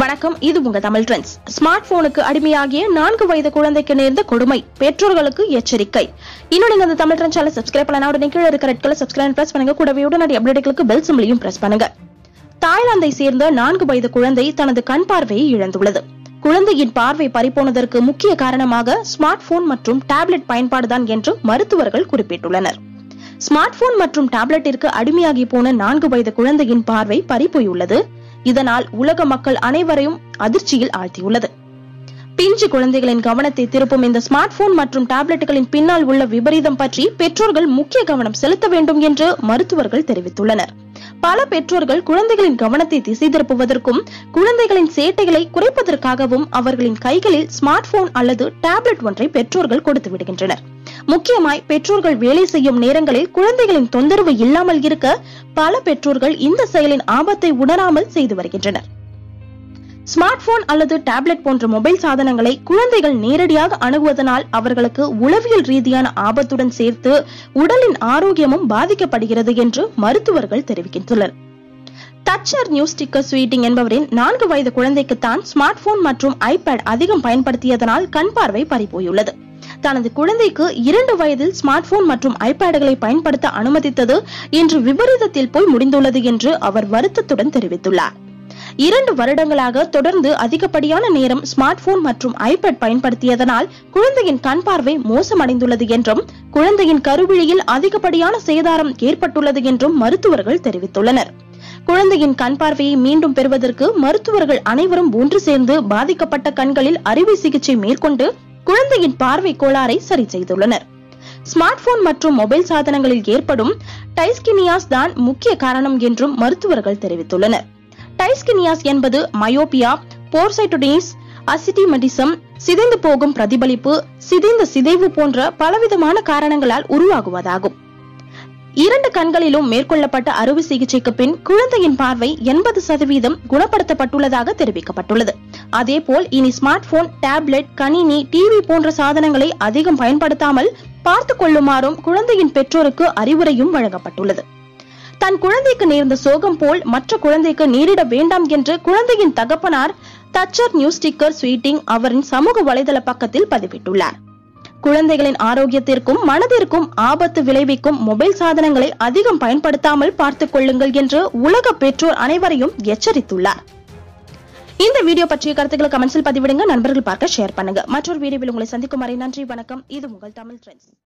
வணக்கம் இது உங்க தமிழ் ட்ரெண்ட்ஸ். ஸ்மார்ட் போனுக்கு அடிமையாகிய நான்கு வயது குழந்தைக்கு நேர்ந்த கொடுமை பெற்றோர்களுக்கு எச்சரிக்கை. இன்னும் நீங்க அந்த தமிழ் ட்ரெண்ட் சேனல் சப்ஸ்கிரைப் பண்ணலாம் உடனே கீழே இருக்கிற ரெட் கலர் சப்ஸ்கிரைப் பிரஸ் பண்ணுங்க. கூடவே உடனடி அப்டேட்டுகளுக்கு பெல் சிம்பிளையும் பிரஸ் பண்ணுங்க. தாய்லாந்தை சேர்ந்த நான்கு வயது குழந்தை தனது கண் பார்வையை இழந்துள்ளது. குழந்தையின் பார்வை பறிபோனதற்கு முக்கிய காரணமாக ஸ்மார்ட் போன் மற்றும் டேப்லெட் பயன்பாடுதான் என்று மருத்துவர்கள் குறிப்பிட்டுள்ளனர். ஸ்மார்ட் போன் மற்றும் டேப்லெட்டிற்கு அடிமையாகி போன நான்கு வயது குழந்தையின் பார்வை பறிப்போயுள்ளது இதனால் உலக மக்கள் அனைவரையும் அதிர்ச்சியில் ஆழ்த்தியுள்ளது. பிஞ்சு குழந்தைகளின் கவனத்தை திருப்பும் இந்த ஸ்மார்ட் போன் மற்றும் டேப்லெட்டுகளின் பின்னால் உள்ள விபரீதம் பற்றி பெற்றோர்கள் முக்கிய கவனம் செலுத்த வேண்டும் என்று மருத்துவர்கள் தெரிவித்துள்ளனர். பல பெற்றோர்கள் குழந்தைகளின் கவனத்தை திசை திருப்புவதற்கும் குழந்தைகளின் சேட்டைகளை குறைப்பதற்காகவும் அவர்களின் கைகளில் ஸ்மார்ட் போன் அல்லது டேப்லெட் ஒன்றை பெற்றோர்கள் கொடுத்து விடுகின்றனர். முக்கியமாய் பெற்றோர்கள் வேலை செய்யும் நேரங்களில் குழந்தைகளின் தொந்தரவு இல்லாமல் இருக்க பல பெற்றோர்கள் இந்த செயலின் ஆபத்தை உணராமல் செய்து வருகின்றனர். ஸ்மார்ட் போன் அல்லது டேப்லெட் போன்ற மொபைல் சாதனங்களை குழந்தைகள் நேரடியாக அணுகுவதனால் அவர்களுக்கு உளவியல் ரீதியான ஆபத்துடன் சேர்த்து உடலின் ஆரோக்கியமும் பாதிக்கப்படுகிறது என்று மருத்துவர்கள் தெரிவிக்கின்றனர். டச்சர் நியூஸ் ஸ்டிக்கர் ஸ்வீட்டிங் என்பவரின் நான்கு வயது குழந்தைக்குத்தான் ஸ்மார்ட் போன் மற்றும் ஐபேட் அதிகம் பயன்படுத்தியதனால் கண் பார்வை பறிபோயுள்ளது. தனது குழந்தைக்கு இரண்டு வயதில் ஸ்மார்ட் போன் மற்றும் ஐபேடுகளை பயன்படுத்த அனுமதித்தது இன்று விபரீதத்தில் போய் முடிந்துள்ளது என்று அவர் வருத்தத்துடன் தெரிவித்துள்ளார். இரண்டு வருடங்களாக தொடர்ந்து அதிகப்படியான நேரம் ஸ்மார்ட் போன் மற்றும் ஐபேட் பயன்படுத்தியதனால் குழந்தையின் கண் பார்வை மோசமடைந்துள்ளது என்றும் குழந்தையின் கருவிழியில் அதிகப்படியான சேதாரம் ஏற்பட்டுள்ளது என்றும் மருத்துவர்கள் தெரிவித்துள்ளனர். குழந்தையின் கண் பார்வையை மீண்டும் பெறுவதற்கு மருத்துவர்கள் அனைவரும் ஒன்று சேர்ந்து பாதிக்கப்பட்ட கண்களில் அறுவை சிகிச்சை மேற்கொண்டு குழந்தையின் பார்வை கோளாறை சரி செய்துள்ளனர். ஸ்மார்ட் போன் மற்றும் மொபைல் சாதனங்களில் ஏற்படும் டைஸ்கினியாஸ் தான் முக்கிய காரணம் என்றும் மருத்துவர்கள் தெரிவித்துள்ளனர். டைஸ்கினியாஸ் என்பது மயோபியா போர்சைட்டோடினிஸ் அசிட்டிமெடிசம் சிதைந்து போகும் பிரதிபலிப்பு சிதைந்த சிதைவு போன்ற பலவிதமான காரணங்களால் உருவாகுவதாகும். இரண்டு கண்களிலும் மேற்கொள்ளப்பட்ட அறுவை சிகிச்சைக்கு பின் குழந்தையின் பார்வை எண்பது சதவீதம் குணப்படுத்தப்பட்டுள்ளதாக தெரிவிக்கப்பட்டுள்ளது. அதேபோல் இனி ஸ்மார்ட் போன் டேப்லெட் கணினி டிவி போன்ற சாதனங்களை அதிகம் பயன்படுத்தாமல் பார்த்துக் கொள்ளுமாறும் குழந்தையின் பெற்றோருக்கு அறிவுரையும் வழங்கப்பட்டுள்ளது. தன் குழந்தைக்கு நேர்ந்த சோகம் போல் மற்ற குழந்தைக்கு நேரிட வேண்டாம் என்று குழந்தையின் தகப்பனார் தச்சர் நியூஸ் ஸ்டிக்கர் ஸ்வீட்டிங் அவரின் சமூக வலைதள பக்கத்தில் பதிவிட்டுள்ளார். குழந்தைகளின் ஆரோக்கியத்திற்கும் மனதிற்கும் ஆபத்து விளைவிக்கும் மொபைல் சாதனங்களை அதிகம் பயன்படுத்தாமல் பார்த்துக் கொள்ளுங்கள் என்று உலக பெற்றோர் அனைவரையும் எச்சரித்துள்ளார். இந்த வீடியோ பற்றிய கருத்துக்களை கமெண்ட்ஸில் பதிவிடுங்க. நண்பர்கள் பார்க்க ஷேர் பண்ணுங்க. மற்றொரு வீடியோவில் உங்களை சந்திக்கும் வரை நன்றி வணக்கம். இது உங்கள் தமிழ் ட்ரெண்ட்ஸ்